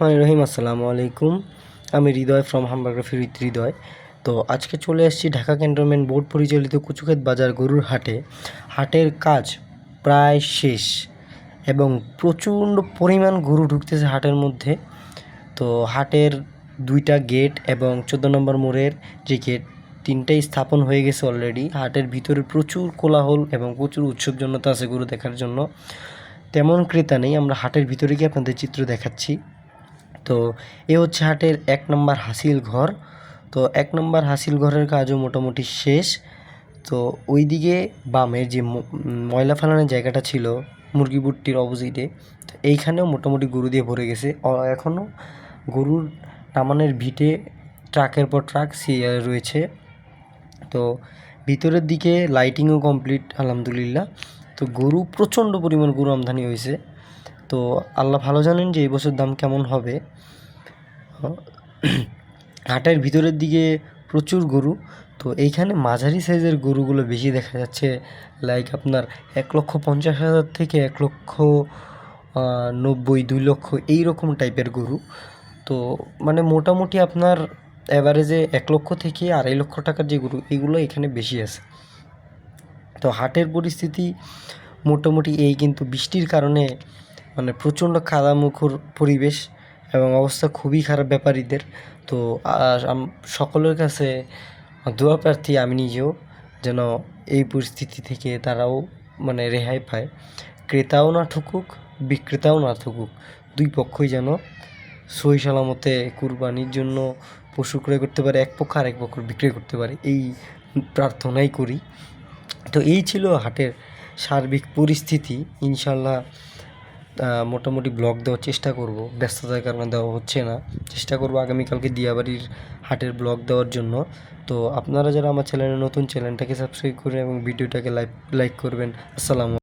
রহমান রহিম, আসসালামু আলাইকুম। আমি হৃদয় ফ্রম হামবাগ্রাফি উইথ হৃদয়। তো আজকে চলে এসেছি ঢাকা ক্যান্টনমেন্ট বোর্ড পরিচালিত কুচুক্ষেত বাজার গরুর হাটে। হাটের কাজ প্রায় শেষ এবং প্রচণ্ড পরিমাণ গরু ঢুকতেছে হাটের মধ্যে। তো হাটের দুইটা গেট এবং চোদ্দ নম্বর মোড়ের যে গেট, তিনটাই স্থাপন হয়ে গেছে অলরেডি হাটের ভিতরে প্রচুর কোলাহল এবং প্রচুর উৎসবজনতা আছে গরু দেখার জন্য। তেমন ক্রেতা নেই, আমরা হাটের ভিতরে গিয়ে আপনাদের চিত্র দেখাচ্ছি। তো এ হচ্ছে হাটের এক নম্বর হাসিল ঘর। তো এক নম্বর হাসিল ঘরের কাজও মোটামুটি শেষ। তো ওইদিকে বামের যে ময়লা ফেলানোর জায়গাটা ছিল মুরগি বুট্টির অপোজিটে তো এইখানেও মোটামুটি গরু দিয়ে ভরে গেছে। এখনও গরুর নামানোর ভিটে ট্রাকের পর ট্রাক রয়েছে। তো ভিতরের দিকে লাইটিংও কমপ্লিট আলহামদুলিল্লাহ। তো গরু প্রচণ্ড পরিমাণ গরু আমদানি হয়েছে। তো আল্লাহ ভালো জানেন যে এই বছর দাম কেমন হবে। হাটের ভিতরের দিকে প্রচুর গরু, তো এইখানে মাঝারি সাইজের গরুগুলো বেশি দেখা যাচ্ছে। লাইক আপনার এক লক্ষ পঞ্চাশ হাজার থেকে এক লক্ষ নব্বই, দুই লক্ষ এই রকম টাইপের গরু। তো মানে মোটামুটি আপনার অ্যাভারেজে এক লক্ষ থেকে আড়াই লক্ষ টাকার যে গরু, এগুলো এখানে বেশি আছে। তো হাটের পরিস্থিতি মোটামুটি এই, কিন্তু বৃষ্টির কারণে মানে প্রচণ্ড কাদামুখর পরিবেশ এবং অবস্থা খুবই খারাপ ব্যাপারীদের। তো সকলের কাছে দোয়া প্রার্থী আমি নিজেও যেন এই পরিস্থিতি থেকে তারাও মানে রেহাই পায়। ক্রেতাও না ঠুকুক, বিক্রেতাও না ঠুকুক, দুই পক্ষই যেন সহি সালামতে কুরবানির জন্য পশু ক্রয় করতে পারে, এক পক্ষ আর এক পক্ষ বিক্রয় করতে পারে, এই প্রার্থনাই করি। তো এই ছিল হাটের সার্বিক পরিস্থিতি। ইনশাল্লাহ মোটামুটি ব্লগ দেওয়ার চেষ্টা করব। ব্যস্ততার কারণে দেওয়া হচ্ছে না। চেষ্টা করব আগামীকালকে দিয়াবাড়ির হাটের ব্লগ দেওয়ার জন্য। তো আপনারা যারা আমার চ্যানেলে নতুন চ্যানেলটাকে সাবস্ক্রাইব করবেন এবং ভিডিওটাকে লাইক লাইক করবেন। আসসালামু